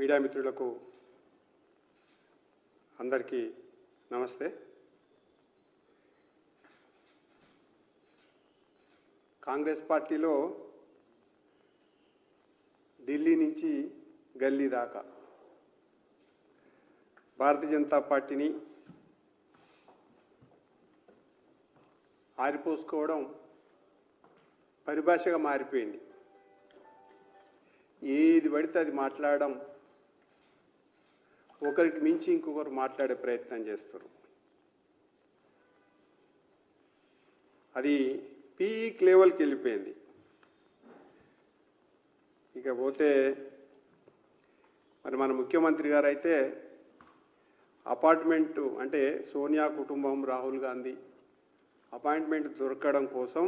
Media మిత్రులకు అందరికీ నమస్తే. కాంగ్రెస్ పార్టీలో ఢిల్లీ నుంచి గల్లీ దాకా భారతీయ జనతా పార్టీని ఆరిపోసుకోవడం పరిభాషగా మారిపోయింది. ఏది పడితే అది మాట్లాడడం ఒకరికి మించి ఇంకొకరు మాట్లాడే ప్రయత్నం చేస్తారు. అది పీక్ లెవెల్కి వెళ్ళిపోయింది. ఇకపోతే మరి మన ముఖ్యమంత్రి గారు అయితే అపార్ట్మెంటు అంటే సోనియా కుటుంబం రాహుల్ గాంధీ అపాయింట్మెంట్ దొరకడం కోసం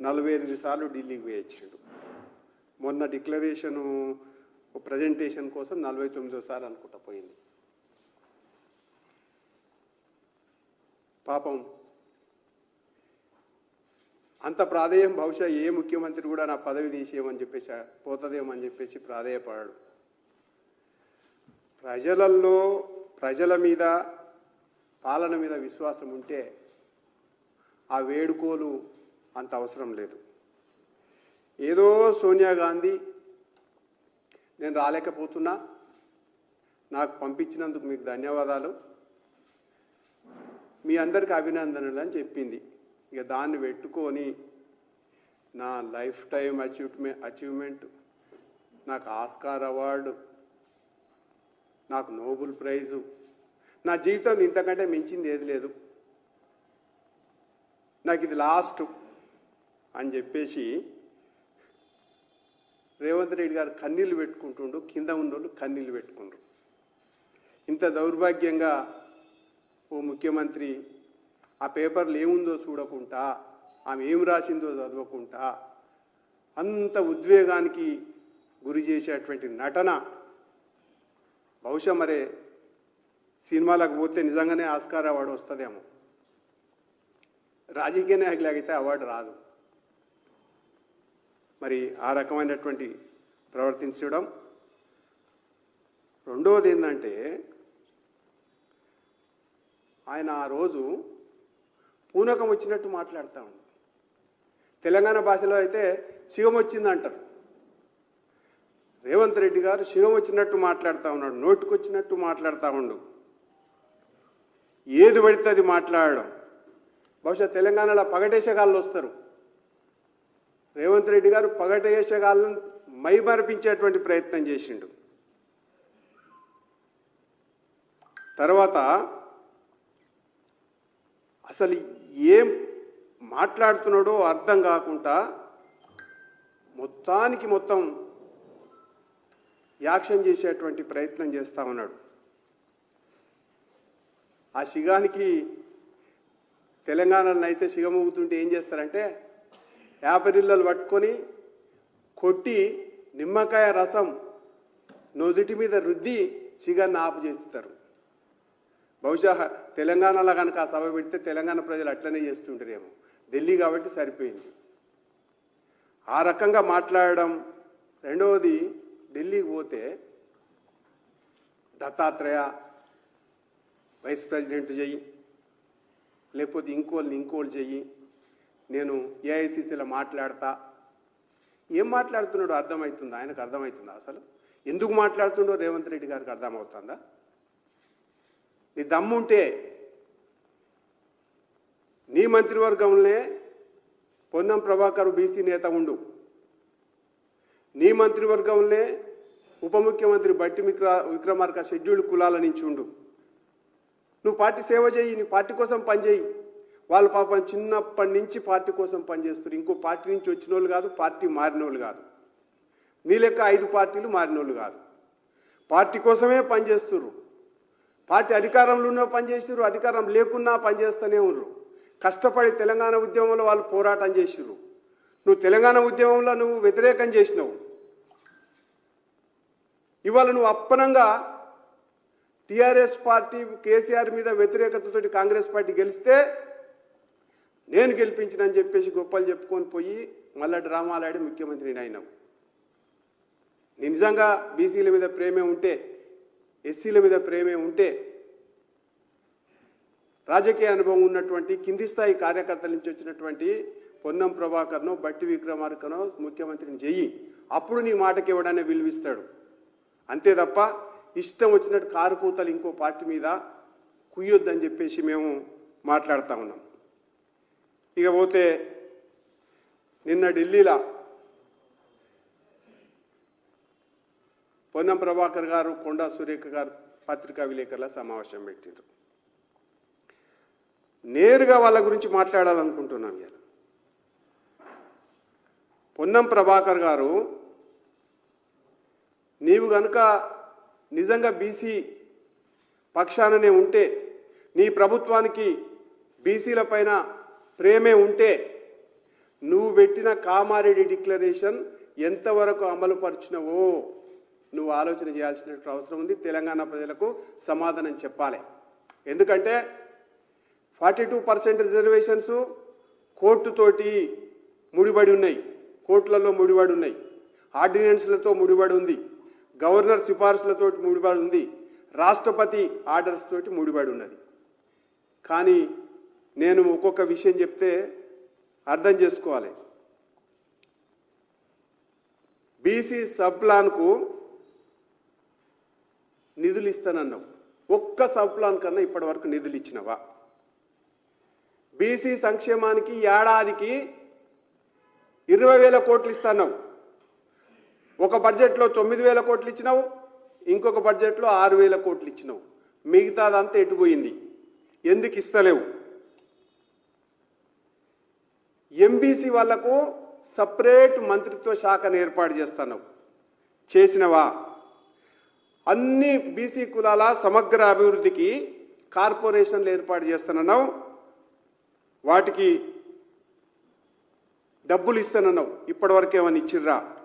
నలభై ఎనిమిది సార్లు ఢిల్లీకి వేయించాడు మొన్న డిక్లరేషను ప్రజెంటేషన్ కోసం నలభై తొమ్మిదో సార్లు అనుకుంటా పోయింది. పాపం. అంత ప్రాధేయం బహుశా ఏ ముఖ్యమంత్రి కూడా నా పదవి తీసేయమని చెప్పేసి పోతుందేమని చెప్పేసి ప్రాధేయపడాడు. ప్రజలల్లో ప్రజల మీద పాలన మీద విశ్వాసం ఉంటే ఆ వేడుకోలు అంత అవసరం లేదు. ఏదో సోనియా గాంధీ నేను రాలేకపోతున్నా. నాకు పంపించినందుకు మీకు ధన్యవాదాలు. మీ అందరికి అభినందనలు అని చెప్పింది. ఇక దాన్ని పెట్టుకొని నా లైఫ్ టైం అచీవ్మెంట్ అచీవ్మెంట్ నాకు ఆస్కార్ అవార్డు నాకు నోబుల్ ప్రైజు. నా జీవితం ఇంతకంటే మించింది ఏది లేదు. నాకు ఇది లాస్ట్ అని చెప్పేసి రేవంత్ రెడ్డి గారు కన్నీళ్ళు పెట్టుకుంటుండు కింద ఉన్నోళ్ళు కన్నీళ్ళు పెట్టుకుండ్రు. ఇంత దౌర్భాగ్యంగా ఓ ముఖ్యమంత్రి ఆ పేపర్లు ఏముందో చూడకుండా ఆమె ఏం రాసిందో చదవకుండా అంత ఉద్వేగానికి గురి చేసేటువంటి నటన బహుశా మరే సినిమాలకు పోతే నిజంగానే ఆస్కార్ అవార్డు వస్తుందేమో. రాజకీయ నాయకులకైతే అవార్డు రాదు. మరి ఆ రకమైనటువంటి ప్రవర్తించడం. రెండవది ఏంటంటే ఆయన ఆ రోజు పూనకం వచ్చినట్టు మాట్లాడుతూ ఉంది తెలంగాణ భాషలో అయితే శివం వచ్చిందంటారు. రేవంత్ రెడ్డి గారు శివం వచ్చినట్టు మాట్లాడుతూ ఉన్నాడు నోటికొచ్చినట్టు మాట్లాడుతూ ఉండు. ఏది పడితే అది మాట్లాడడం. బహుశా తెలంగాణలో పగటేశగాళ్ళు వస్తారు. రేవంత్ రెడ్డి గారు పగటేశగాళ్ళను మైమరిపించేటువంటి ప్రయత్నం చేసిండు. తర్వాత అసలు ఏం మాట్లాడుతున్నాడో అర్థం కాకుండా మొత్తానికి మొత్తం యాక్షన్ చేసేటువంటి ప్రయత్నం చేస్తా ఉన్నాడు. ఆ శిగానికి తెలంగాణలో అయితే సిగమూగుతుంటే ఏం చేస్తారంటే యాపరిల్లలు పట్టుకొని కొట్టి నిమ్మకాయ రసం నుదుటి మీద రుద్ది సిగాన్ని ఆపు చేస్తారు. బహుశా తెలంగాణలో కనుక ఆ సభ పెడితే తెలంగాణ ప్రజలు అట్లనే చేస్తుంటారేమో. ఢిల్లీ కాబట్టి సరిపోయింది. ఆ రకంగా మాట్లాడడం. రెండవది ఢిల్లీకి పోతే దత్తాత్రేయ వైస్ ప్రెసిడెంట్ చెయ్యి లేకపోతే ఇంకోళ్ళని ఇంకోళ్ళు చెయ్యి నేను ఏఐసిసిలో మాట్లాడతా. ఏం మాట్లాడుతున్నాడో అర్థమవుతుందా ఆయనకు అర్థమవుతుందా అసలు? ఎందుకు మాట్లాడుతుండో రేవంత్ రెడ్డి గారికి అర్థమవుతుందా? నీ దమ్ముంటే నీ మంత్రివర్గంలో పొన్నం ప్రభాకర్ బీసీ నేత ఉండు. నీ మంత్రివర్గంలో ఉప ముఖ్యమంత్రి బట్టి విక్ర విక్రమార్క షెడ్యూల్డ్ కులాల నుంచి ఉండు. నువ్వు పార్టీ సేవ చేయి నీ పార్టీ కోసం పనిచేయి వాళ్ళ పాపం చిన్నప్పటి నుంచి పార్టీ కోసం పనిచేస్తారు ఇంకో పార్టీ నుంచి వచ్చిన వాళ్ళు కాదు పార్టీ మారిన వాళ్ళు కాదు. నీ లెక్క ఐదు పార్టీలు మారిన వాళ్ళు కాదు. పార్టీ కోసమే పనిచేస్తున్నారు పార్టీ అధికారంలో ఉన్న పనిచేసారు అధికారం లేకున్నా పనిచేస్తూనే ఉన్నారు కష్టపడి తెలంగాణ ఉద్యమంలో వాళ్ళు పోరాటం చేసిర్రు. నువ్వు తెలంగాణ ఉద్యమంలో నువ్వు వ్యతిరేకం చేసినావు. ఇవాళ నువ్వు అప్పనంగా టీఆర్ఎస్ పార్టీ కేసీఆర్ మీద వ్యతిరేకతతోటి కాంగ్రెస్ పార్టీ గెలిస్తే నేను గెలిపించినని చెప్పేసి గొప్పలు చెప్పుకొని పోయి మళ్ళా డ్రామాలు ఆడి ముఖ్యమంత్రిని అయినావు నీ నిజంగా బీసీల మీద ప్రేమే ఉంటే ఎస్సీల మీద ప్రేమే ఉంటే రాజకీయ అనుభవం ఉన్నటువంటి కింది స్థాయి కార్యకర్తల నుంచి వచ్చినటువంటి పొన్నం ప్రభాకర్నో బట్టి విక్రమార్కనో ముఖ్యమంత్రిని చెయ్యి అప్పుడు నీ మాటకి ఇవ్వడానే విలువిస్తాడు. అంతే తప్ప ఇష్టం వచ్చినట్టు కారు కూతలు ఇంకో పార్టీ మీద కుయ్యొద్దని చెప్పేసి మేము మాట్లాడుతూ ఉన్నాం. ఇకపోతే నిన్న ఢిల్లీలో పొన్నం ప్రభాకర్ గారు కొండా సురేఖ గారు పత్రికా విలేకరుల సమావేశం పెట్టారు నేరుగా వాళ్ళ గురించి మాట్లాడాలనుకుంటున్నాం ఇలా పొన్నం ప్రభాకర్ గారు నీవు గనుక నిజంగా బీసీ పక్షాననే ఉంటే నీ ప్రభుత్వానికి బీసీల పైన ప్రేమే ఉంటే నువ్వు పెట్టిన కామారెడ్డి డిక్లరేషన్ ఎంతవరకు అమలు పరిచినవో నువ్వు ఆలోచన చేయాల్సిన అవసరం ఉంది. తెలంగాణ ప్రజలకు సమాధానం చెప్పాలి. ఎందుకంటే ఫార్టీ టూ పర్సెంట్ రిజర్వేషన్స్ కోర్టుతోటి ముడిపడి ఉన్నాయి. కోర్టులలో ముడిపడి ఉన్నాయి. ఆర్డినెన్స్లతో ముడిపడి ఉంది. గవర్నర్ సిఫార్సులతో ముడిపడి ఉంది. రాష్ట్రపతి ఆర్డర్స్ తోటి ముడిపడి ఉన్నది. కానీ నేను ఒక్కొక్క విషయం చెప్తే అర్థం చేసుకోవాలి. బీసీ సబ్ ప్లాన్కు నిధులు ఇస్తానన్నావు. ఒక్క సబ్ ప్లాన్ కన్నా ఇప్పటి వరకు నిధులు ఇచ్చినవా? బీసీ సంక్షేమానికి ఏడాదికి ఇరవై వేల కోట్లు ఇస్తున్నావు ఒక బడ్జెట్లో తొమ్మిది వేల కోట్లు ఇచ్చినావు ఇంకొక బడ్జెట్లో ఆరు వేల కోట్లు ఇచ్చినావు. మిగతాదంతా ఎటుపోయింది ఎందుకు ఇస్తలేవు? ఎంబీసీ వాళ్ళకు సపరేట్ మంత్రిత్వ శాఖను ఏర్పాటు చేస్తున్నావు చేసినవా? అన్ని బీసీ కులాల సమగ్ర అభివృద్ధికి కార్పొరేషన్లు ఏర్పాటు చేస్తానన్నావు. వాటికి డబ్బులు ఇస్తానన్నావు. ఇప్పటివరకు ఏమైనా ఇచ్చిర్రా?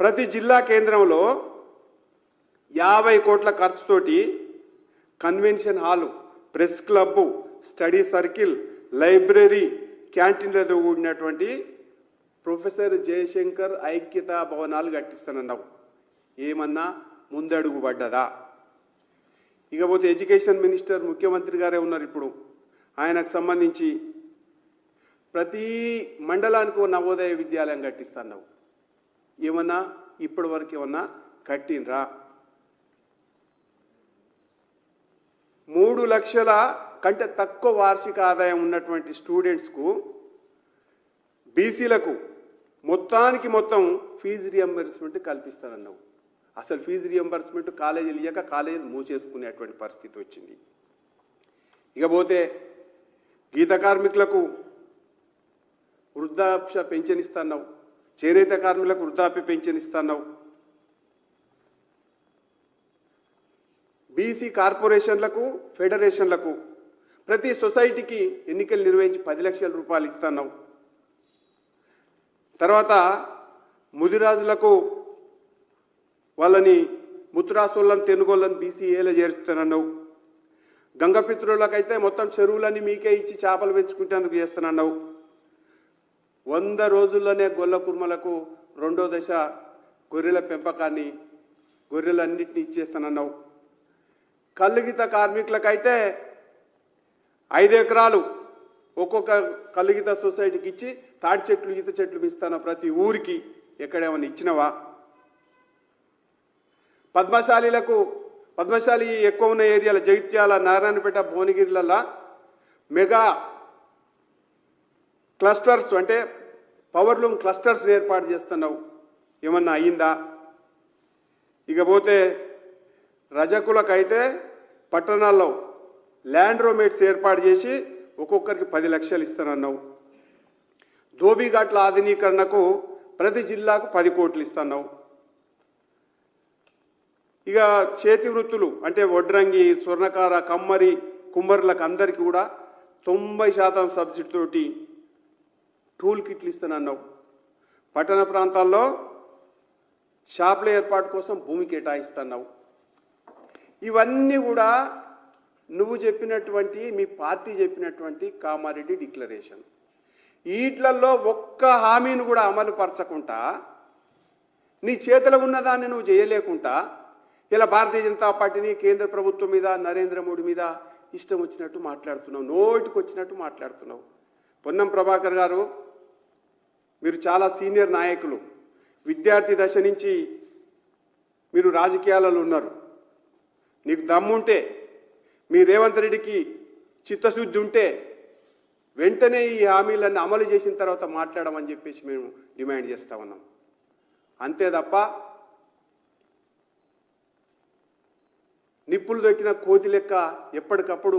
ప్రతి జిల్లా కేంద్రంలో యాభై కోట్ల ఖర్చుతోటి convention hall press club study circle library క్యాంటీన్లతో కూడినటువంటి ప్రొఫెసర్ జయశంకర్ ఐక్యతా భవనాలు కట్టిస్తానన్నావు. ఏమన్నా ముందడుగు పడ్డదా? ఇకపోతే ఎడ్యుకేషన్ మినిస్టర్ ముఖ్యమంత్రి గారే ఉన్నారు ఇప్పుడు. ఆయనకు సంబంధించి ప్రతి మండలానికి నవోదయ విద్యాలయం కట్టిస్తాన్నావు ఏమన్నా ఇప్పటి వరకు ఏమన్నా కట్టినరా మూడు లక్షల కంటే తక్కువ వార్షిక ఆదాయం ఉన్నటువంటి స్టూడెంట్స్కు బీసీలకు మొత్తానికి మొత్తం ఫీజు రియంబర్స్మెంట్ కల్పిస్తానన్నావు అసలు ఫీజు రియంబర్స్మెంట్ కాలేజీలు ఇయ్యాక కాలేజీలు మూసేసుకునేటువంటి పరిస్థితి వచ్చింది. ఇకపోతే గీత కార్మికులకు వృద్ధాప్య పెన్షన్ ఇస్తున్నావు. చేనేత కార్మికులకు వృద్ధాప్య పెన్షన్ ఇస్తున్నావు. బీసీ కార్పొరేషన్లకు ఫెడరేషన్లకు ప్రతి సొసైటీకి ఎన్నికలు నిర్వహించి పది లక్షల రూపాయలు ఇస్తున్నావు తర్వాత ముదిరాజులకు వాళ్ళని ముత్తురాసులను తెనుగోళ్ళని బీసీ ఏలో చేరుస్తానన్నావు గంగపిత్రులకైతే మొత్తం చెరువులన్నీ మీకే ఇచ్చి చేపలు పెంచుకుంటేందుకు చేస్తానన్నావు. వంద రోజుల్లోనే గొల్ల కుర్మలకు రెండో దశ గొర్రెల పెంపకాన్ని గొర్రెలన్నింటినీ ఇచ్చేస్తానన్నావు. కల్లుగీత కార్మికులకైతే ఐదు ఎకరాలు ఒక్కొక్క కల్లుగీత సొసైటీకి ఇచ్చి తాడి చెట్లు ఈత చెట్లు ఇస్తాను ప్రతి ఊరికి ఎక్కడేమైనా ఇచ్చినవా? పద్మశాలీలకు పద్మశాలి ఎక్కువ ఉన్న ఏరియాల జగిత్యాల నారాయణపేట భువనగిరిలలో మెగా క్లస్టర్స్ అంటే పవర్ లూమ్ క్లస్టర్స్ ఏర్పాటు చేస్తున్నావు. ఏమన్నా అయ్యిందా ఇకపోతే రజకులకైతే పట్టణాల్లో ల్యాండ్ రోమేట్స్ ఏర్పాటు చేసి ఒక్కొక్కరికి పది లక్షలు ఇస్తానన్నావు. ధోబీఘాట్ల ఆధునీకరణకు ప్రతి జిల్లాకు పది కోట్లు ఇస్తున్నావు ఇక చేతి వృత్తులు అంటే వడ్రంగి స్వర్ణకార కమ్మరి కుమ్మరులకు అందరికీ కూడా తొంభై శాతం సబ్సిడీతోటి టూల్ కిట్లు ఇస్తానన్నావు. పట్టణ ప్రాంతాల్లో షాపుల ఏర్పాటు కోసం భూమి కేటాయిస్తున్నావు ఇవన్నీ కూడా నువ్వు చెప్పినటువంటి మీ పార్టీ చెప్పినటువంటి కామారెడ్డి డిక్లరేషన్. వీటిలలో ఒక్క హామీని కూడా అమలు పరచకుండా నీ చేతిలో ఉన్నదాన్ని నువ్వు చేయలేకుండా ఇలా భారతీయ జనతా పార్టీని కేంద్ర ప్రభుత్వం మీద నరేంద్ర మోడీ మీద ఇష్టం వచ్చినట్టు మాట్లాడుతున్నావు నోటికి వచ్చినట్టు మాట్లాడుతున్నావు. పొన్నం ప్రభాకర్ గారు మీరు చాలా సీనియర్ నాయకులు. విద్యార్థి దశ నుంచి మీరు రాజకీయాలలో ఉన్నారు. నీకు దమ్ముంటే మీ రేవంత్ రెడ్డికి చిత్తశుద్ధి ఉంటే వెంటనే ఈ హామీలన్నీ అమలు చేసిన తర్వాత మాట్లాడమని చెప్పేసి మేము డిమాండ్ చేస్తా ఉన్నాం. అంతే తప్ప నిప్పులు దొక్కిన కోతి లెక్క ఎప్పటికప్పుడు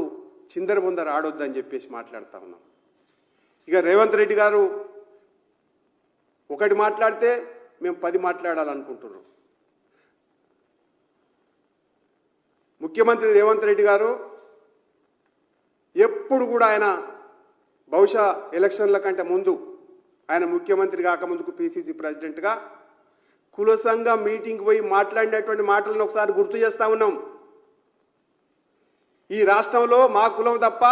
చిందర ముందర ఆడొద్దని చెప్పేసి మాట్లాడుతూ ఉన్నాం. ఇక రేవంత్ రెడ్డి గారు ఒకటి మాట్లాడితే మేము పది మాట్లాడాలనుకుంటున్నాం ముఖ్యమంత్రి రేవంత్ రెడ్డి గారు ఎప్పుడు కూడా ఆయన బహుశా ఎలక్షన్ల కంటే ముందు ఆయన ముఖ్యమంత్రి కాకముందుకు పిసిసి ప్రెసిడెంట్గా కుల సంఘ మీటింగ్ పోయి మాట్లాడినటువంటి మాటలను ఒకసారి గుర్తు చేస్తా ఉన్నాం. ఈ రాష్ట్రంలో మా కులం తప్ప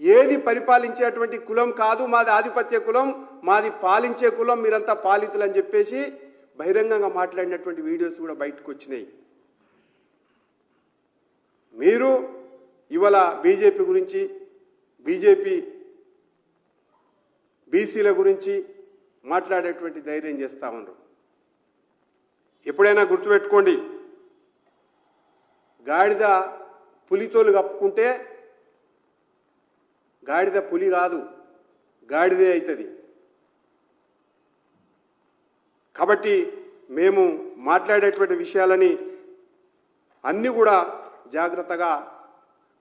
ఏది పరిపాలించేటువంటి కులం కాదు మాది ఆధిపత్య కులం మాది పాలించే కులం మీరంతా పాలితులు అని చెప్పేసి బహిరంగంగా మాట్లాడినటువంటి వీడియోస్ కూడా బయటకు వచ్చినాయి. మీరు ఇవాళ బీజేపీ గురించి బీజేపీ బీసీల గురించి మాట్లాడేటువంటి ధైర్యం చేస్తా ఉన్నారు. ఎప్పుడైనా గుర్తుపెట్టుకోండి గాడిద పులితోలు కప్పుకుంటే గాడిద పులి కాదు గాడిదే అవుతుంది. కాబట్టి మేము మాట్లాడేటువంటి విషయాలని అన్నీ కూడా జాగ్రత్తగా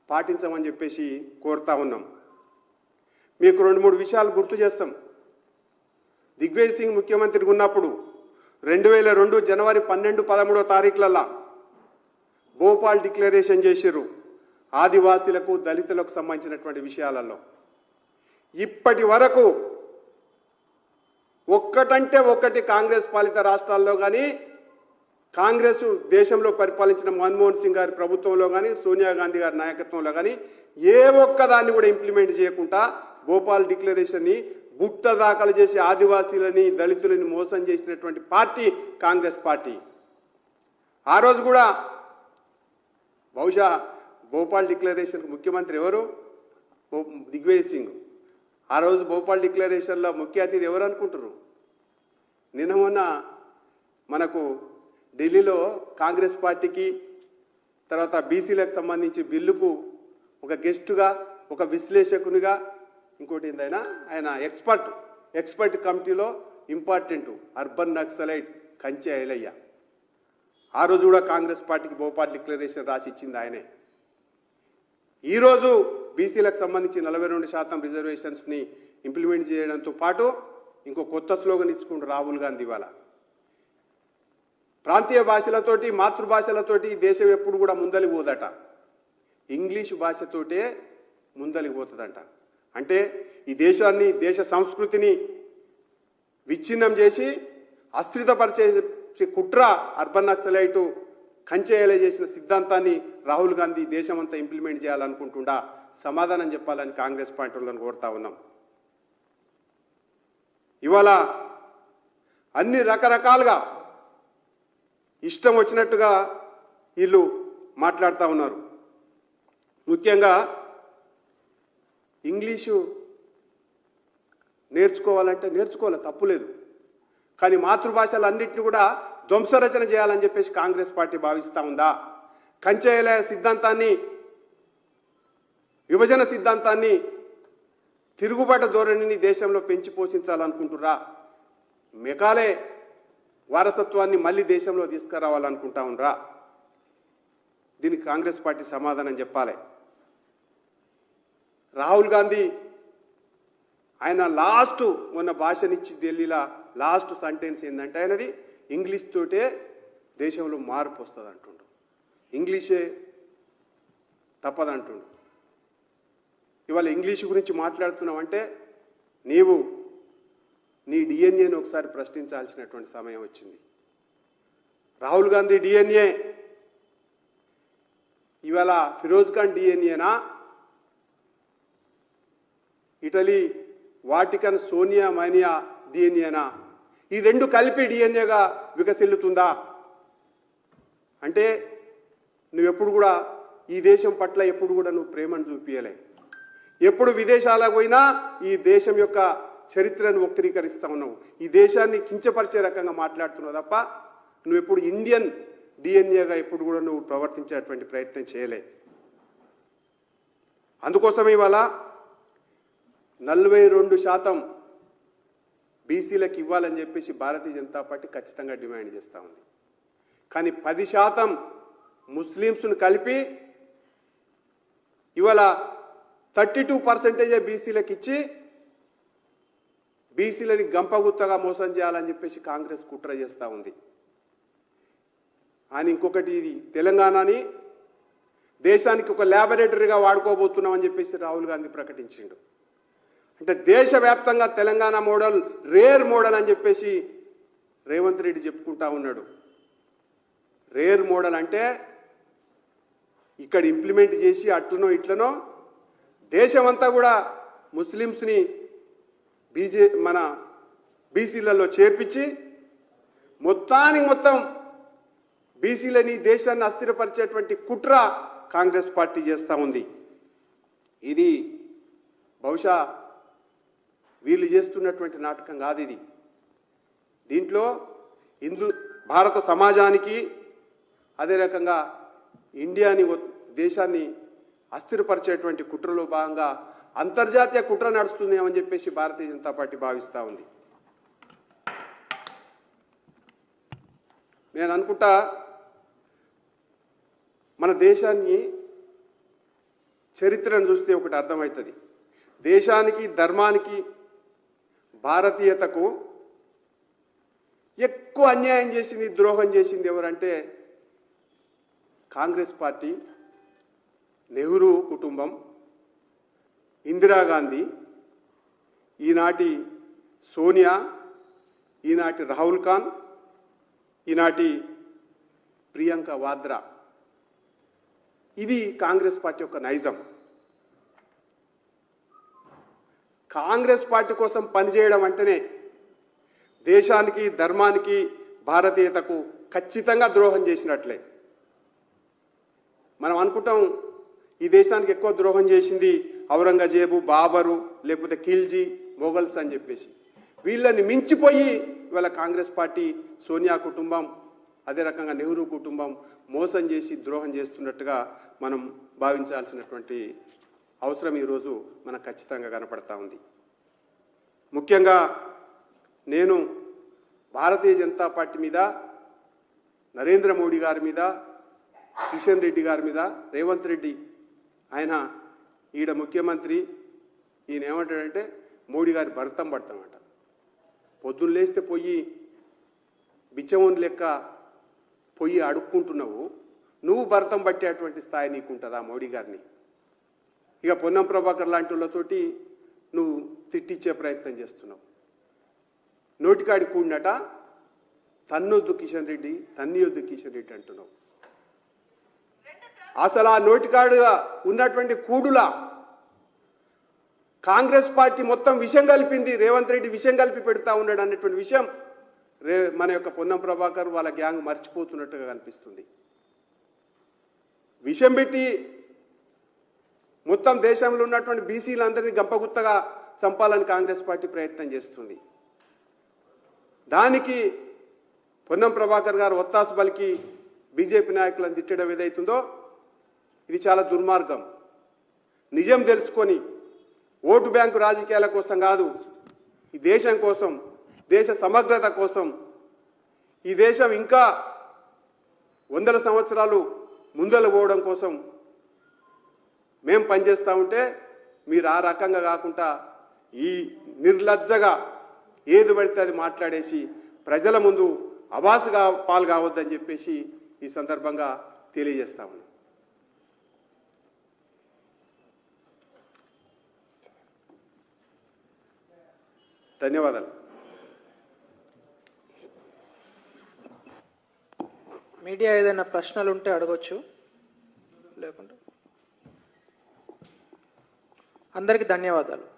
పాటించమని చెప్పేసి కోరుతా ఉన్నాం. మీకు రెండు మూడు విషయాలు గుర్తు చేస్తాం. దిగ్విజయ్ సింగ్ ముఖ్యమంత్రిగా ఉన్నప్పుడు రెండు వేల రెండు జనవరి పన్నెండు పదమూడో తారీఖులల్లా భోపాల్ డిక్లరేషన్ చేశారు ఆదివాసీలకు దళితులకు సంబంధించినటువంటి విషయాలలో. ఇప్పటి వరకు ఒక్కటంటే ఒక్కటి కాంగ్రెస్ పాలిత రాష్ట్రాల్లో కానీ కాంగ్రెస్ దేశంలో పరిపాలించిన మన్మోహన్ సింగ్ గారి ప్రభుత్వంలో కానీ సోనియా గాంధీ గారి నాయకత్వంలో కానీ ఏ ఒక్కదాన్ని కూడా ఇంప్లిమెంట్ చేయకుండా భోపాల్ డిక్లరేషన్ని బుట్ట దాఖలు చేసి ఆదివాసీలని దళితులని మోసం చేసినటువంటి పార్టీ కాంగ్రెస్ పార్టీ. ఆ రోజు కూడా బహుశా భోపాల్ డిక్లరేషన్కి ముఖ్యమంత్రి ఎవరు? భో- దిగ్విజయ్ సింగ్. ఆ రోజు భోపాల్ డిక్లరేషన్లో ముఖ్య అతిథి ఎవరు అనుకుంటారు నిన్న మొన్న మనకు ఢిల్లీలో కాంగ్రెస్ పార్టీకి తర్వాత బీసీలకు సంబంధించి బిల్లుకు ఒక గెస్టుగా ఒక విశ్లేషకునిగా ఇంకోటి ఏందైనా ఆయన ఎక్స్పర్ట్ ఎక్స్పర్ట్ కమిటీలో important urban naxalite Kancha Ilaiah. ఆ రోజు కూడా కాంగ్రెస్ పార్టీకి భోపాల్ డిక్లరేషన్ రాసి ఇచ్చింది ఆయనే ఈరోజు బీసీలకు సంబంధించి నలభై రెండు శాతం రిజర్వేషన్స్ని ఇంప్లిమెంట్ చేయడంతో పాటు ఇంకో కొత్త స్లోగన్ ఇచ్చుకుంటూ రాహుల్ గాంధీ ఇవాళ. ప్రాంతీయ భాషలతోటి మాతృభాషలతోటి దేశం ఎప్పుడు కూడా ముందలి పోదట. ఇంగ్లీషు భాషతోటే ముందలి పోతుందంట. అంటే ఈ దేశాన్ని దేశ సంస్కృతిని విచ్ఛిన్నం చేసి అస్థిరపరిచే కుట్ర అర్బన్ నక్సలైటు కంచేయలే చేసిన సిద్ధాంతాన్ని రాహుల్ గాంధీ దేశమంతా ఇంప్లిమెంట్ చేయాలనుకుంటుండా? సమాధానం చెప్పాలని కాంగ్రెస్ పార్టీ వాళ్ళని కోరుతా ఉన్నాం. ఇవాళ అన్ని రకరకాలుగా ఇష్టం వచ్చినట్టుగా వీళ్ళు మాట్లాడుతూ ఉన్నారు. ముఖ్యంగా ఇంగ్లీషు నేర్చుకోవాలంటే నేర్చుకోవాలి తప్పులేదు కానీ మాతృభాషలు అన్నింటినీ కూడా ధ్వంసరచన చేయాలని చెప్పేసి కాంగ్రెస్ పార్టీ భావిస్తూ ఉందా? కంచేయల సిద్ధాంతాన్ని విభజన సిద్ధాంతాన్ని తిరుగుబాటు ధోరణిని దేశంలో పెంచి పోషించాలనుకుంటురా మెకాలే వారసత్వాన్ని మళ్ళీ దేశంలో తీసుకురావాలనుకుంటా ఉండ్రా? దీనికి కాంగ్రెస్ పార్టీ సమాధానం చెప్పాలి. రాహుల్ గాంధీ ఆయన లాస్ట్ మొన్న భాషనిచ్చి ఢిల్లీలో లాస్ట్ సెంటెన్స్ ఏంటంటే ఆయనది ఇంగ్లీష్ తోటే దేశంలో మార్పు వస్తుంది అంటుండు. ఇంగ్లీషే తప్పదంటుండు. ఇవాళ ఇంగ్లీష్ గురించి మాట్లాడుతున్నామంటే నీవు నీ డిఎన్ఏను ఒకసారి ప్రశ్నించాల్సినటువంటి సమయం వచ్చింది. రాహుల్ గాంధీ డిఎన్ఏ ఇవాళ ఫిరోజ్ ఖాన్ డిఎన్ఏనా ఇటలీ వాటికన్ సోనియా మైనియా డిఎన్ఏనా ఈ రెండు కలిపి డిఎన్ఏగా వికసిల్లుతుందా? అంటే నువ్వెప్పుడు కూడా ఈ దేశం పట్ల ఎప్పుడు కూడా నువ్వు ప్రేమను చూపించలే ఎప్పుడు విదేశాలకు పోయినా ఈ దేశం యొక్క చరిత్రను వక్రీకరిస్తా ఉన్నావు. ఈ దేశాన్ని కించపరిచే రకంగా మాట్లాడుతున్నావు తప్ప నువ్వు ఎప్పుడు ఇండియన్ డిఎన్ఏగా ఎప్పుడు కూడా నువ్వు ప్రవర్తించేటువంటి ప్రయత్నం చేయలే. అందుకోసం ఇవాళ నలభై రెండు శాతం బీసీలకు ఇవ్వాలని చెప్పేసి భారతీయ జనతా పార్టీ ఖచ్చితంగా డిమాండ్ చేస్తూ ఉంది. కానీ పది శాతం ముస్లిమ్స్ను కలిపి ఇవాళ థర్టీ టూ పర్సెంటేజే బీసీలకు ఇచ్చి బీసీలని గంపగుత్తగా మోసం చేయాలని చెప్పేసి కాంగ్రెస్ కుట్ర చేస్తూ ఉంది. ఆయన ఇంకొకటి ఇది తెలంగాణని దేశానికి ఒక ల్యాబొరేటరీగా వాడుకోబోతున్నామని చెప్పేసి రాహుల్ గాంధీ ప్రకటించిండు. అంటే దేశవ్యాప్తంగా తెలంగాణ మోడల్ రేర్ మోడల్ అని చెప్పేసి రేవంత్ రెడ్డి చెప్పుకుంటా ఉన్నాడు. రేర్ మోడల్ అంటే ఇక్కడ ఇంప్లిమెంట్ చేసి అట్టునో ఇట్లనో దేశమంతా కూడా ముస్లిమ్స్ని బీజే మన బీసీలలో చేర్పించి మొత్తానికి మొత్తం బీసీలని దేశాన్ని అస్థిరపరిచేటువంటి కుట్ర కాంగ్రెస్ పార్టీ చేస్తూ ఉంది. ఇది బహుశా వీళ్ళు చేస్తున్నటువంటి నాటకం కాదు ఇది. దీంట్లో హిందూ భారత సమాజానికి అదే రకంగా ఇండియాని దేశాన్ని అస్థిరపరిచేటువంటి కుట్రలో భాగంగా అంతర్జాతీయ కుట్ర నడుస్తుందేమని చెప్పేసి భారతీయ జనతా పార్టీ భావిస్తూ ఉంది. నేను అనుకుంటా మన దేశాన్ని చరిత్రను చూస్తే ఒకటి అర్థమవుతుంది. దేశానికి ధర్మానికి భారతీయతకు ఎక్కువ అన్యాయం చేసింది ద్రోహం చేసింది ఎవరంటే కాంగ్రెస్ పార్టీ నెహ్రూ కుటుంబం. ఇందిరాగాంధీ ఈనాటి సోనియా ఈనాటి రాహుల్ ఖాన్ ఈనాటి ప్రియాంక వాద్రా. ఇది కాంగ్రెస్ పార్టీ యొక్క నైజం. కాంగ్రెస్ పార్టీ కోసం పనిచేయడం అంటేనే దేశానికి ధర్మానికి భారతీయతకు ఖచ్చితంగా ద్రోహం చేసినట్లే. మనం అనుకుంటాం ఈ దేశానికి ఎక్కువ ద్రోహం చేసింది ఔరంగజేబు బాబరు లేకపోతే ఖిల్జీ మొఘల్స్ అని చెప్పేసి. వీళ్ళని మించిపోయి ఇవాళ కాంగ్రెస్ పార్టీ సోనియా కుటుంబం అదే రకంగా నెహ్రూ కుటుంబం మోసం చేసి ద్రోహం చేస్తున్నట్టుగా మనం భావించాల్సినటువంటి అవసరం ఈరోజు మనకు ఖచ్చితంగా కనపడతా ఉంది. ముఖ్యంగా నేను భారతీయ జనతా పార్టీ మీద నరేంద్ర మోడీ గారి మీద కిషన్ రెడ్డి గారి మీద రేవంత్ రెడ్డి ఆయన ఈడ ముఖ్యమంత్రి ఈయన ఏమంటాడంటే మోడీ గారి భర్తం పడతామంట. పొద్దున్న లేస్తే పొయ్యి బిచ్చమోని లెక్క పొయ్యి అడుక్కుంటున్నావు. నువ్వు భర్తం పట్టేటువంటి స్థాయి నీకుంటుందా మోడీ గారిని? ఇక పొన్నం ప్రభాకర్ లాంటి వాళ్ళతోటి నువ్వు తిట్టించే ప్రయత్నం చేస్తున్నావు. నోటికాడి కూడినట తన్నొద్దు కిషన్ రెడ్డి తన్నియొద్దు కిషన్ రెడ్డి అంటున్నావు. అసలు ఆ నోటికాడుగా ఉన్నటువంటి కూడుల కాంగ్రెస్ పార్టీ మొత్తం విషయం కలిపింది రేవంత్ రెడ్డి విషయం కలిపి పెడతా ఉన్నాడు అన్నటువంటి విషయం రే మన యొక్క పొన్నం ప్రభాకర్ వాళ్ళ గ్యాంగ్ మర్చిపోతున్నట్టుగా కనిపిస్తుంది. విషం పెట్టి మొత్తం దేశంలో ఉన్నటువంటి బీసీలందరినీ గంపగుత్తగా చంపాలని కాంగ్రెస్ పార్టీ ప్రయత్నం చేస్తుంది. దానికి పొన్నం ప్రభాకర్ గారు ఒత్తాసు పలికి బీజేపీ నాయకులను తిట్టడం ఏదైతుందో ఇది చాలా దుర్మార్గం. నిజం తెలుసుకొని ఓటు బ్యాంకు రాజకీయాల కోసం కాదు ఈ దేశం కోసం దేశ సమగ్రత కోసం. ఈ దేశం ఇంకా వందల సంవత్సరాలు ముందలు పోవడం కోసం మేం పనిచేస్తూ ఉంటే మీరు ఆ రకంగా కాకుండా ఈ నిర్లజ్జగా ఏది పడితే అది మాట్లాడేసి ప్రజల ముందు అవాసుగా పాలు కావద్దని చెప్పేసి ఈ సందర్భంగా తెలియజేస్తా ఉన్నాం. ధన్యవాదాలు. మీడియా ఏదైనా ప్రశ్నలు ఉంటే అడగొచ్చు. లేకుండా అందరికీ ధన్యవాదాలు.